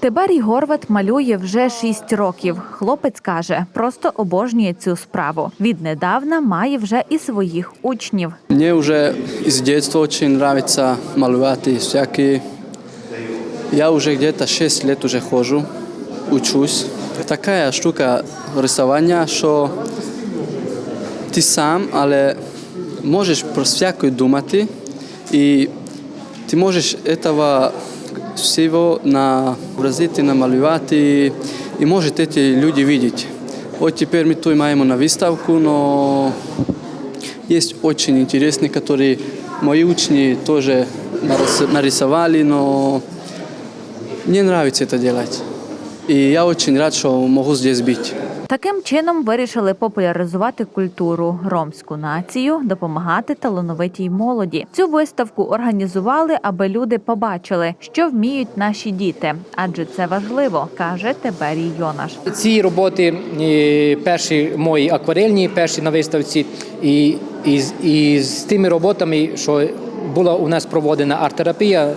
Тиберій Горват малює вже шість років. Хлопець каже, просто обожнює цю справу. Віднедавна має вже і своїх учнів. Мне уже из детства очень нравится малювати всякие. Я уже где-то 6 лет уже хожу, учусь. Такая штука рисування, що ти сам, але можеш про всяке думати, і ти можеш этого всего наобразити, намалювати, і можуть ці люди видіти. От тепер ми тут маємо на виставку, но есть очень интересные, которые мои учени тоже нарис- нарисовали, но мне нравится это делать. И я очень рад, что могу здесь быть. Таким чином вирішили популяризувати культуру ромську націю, допомагати талановитій молоді. Цю виставку організували, аби люди побачили, що вміють наші діти, адже це важливо, каже Тиберій Йонаш. Ці роботи е, перші мої акварельні, перші на виставці, і, і, і з тими роботами, що була у нас проводена арт-терапія.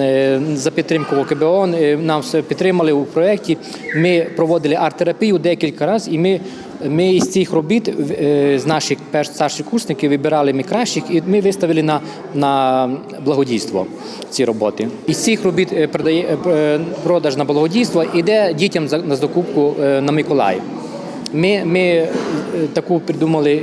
Е, За підтримку ОКБОН е, нам підтримали у проєкті. Ми проводили арт-терапію декілька разів, і ми, ми з цих робіт е, з наших перш старших курсників вибирали ми кращих, і ми виставили на, на благодійство ці роботи. Із цих робіт продає продаж на благодійство іде дітям на закупку на Миколаїв. Ми, ми таку придумали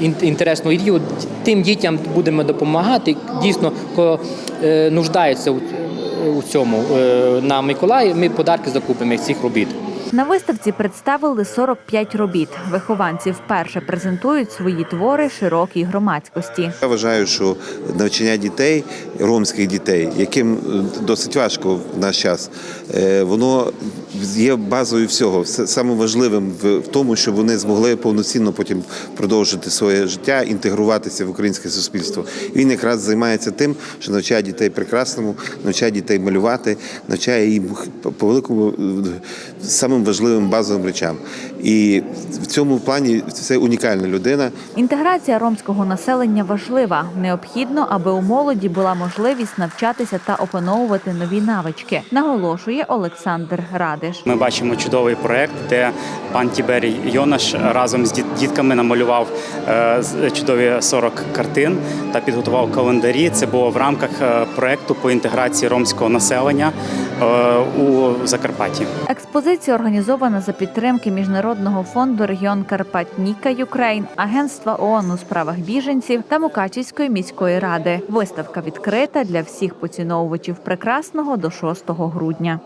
інтересну ідею. Тим дітям будемо допомагати. Дійсно, коли е, нуждається у, цьому е, на Миколаїв, ми подарки закупимо цих робіт. На виставці представили 45 робіт. Вихованці вперше презентують свої твори широкій громадськості. Я вважаю, що навчання дітей, ромських дітей, яким е, досить важко в наш час, е, воно є базою всього. Саме важливим в тому, щоб вони змогли повноцінно потім продовжити своє життя, інтегруватися в українське суспільство. Він якраз займається тим, що навчає дітей прекрасному, навчає дітей малювати, навчає їм по великому е, важливим базовим речам. І в цьому плані це унікальна людина. Інтеграція ромського населення важлива. Необхідно, аби у молоді була можливість навчатися та опановувати нові навички, наголошує Олександр Радиш. Ми бачимо чудовий проект, де пан Тіберій Йонаш разом з дітками намалював е, з- чудові 40 картин та підготував календарі. Це було в рамках е, проекту по інтеграції ромського населення у Закарпатті. Експозиція організована за підтримки Міжнародного фонду регіон Карпат Ніка Юкрейн, Агентства ООН у справах біженців та Мукачівської міської ради. Виставка відкрита для всіх поціновувачів прекрасного до 6 грудня.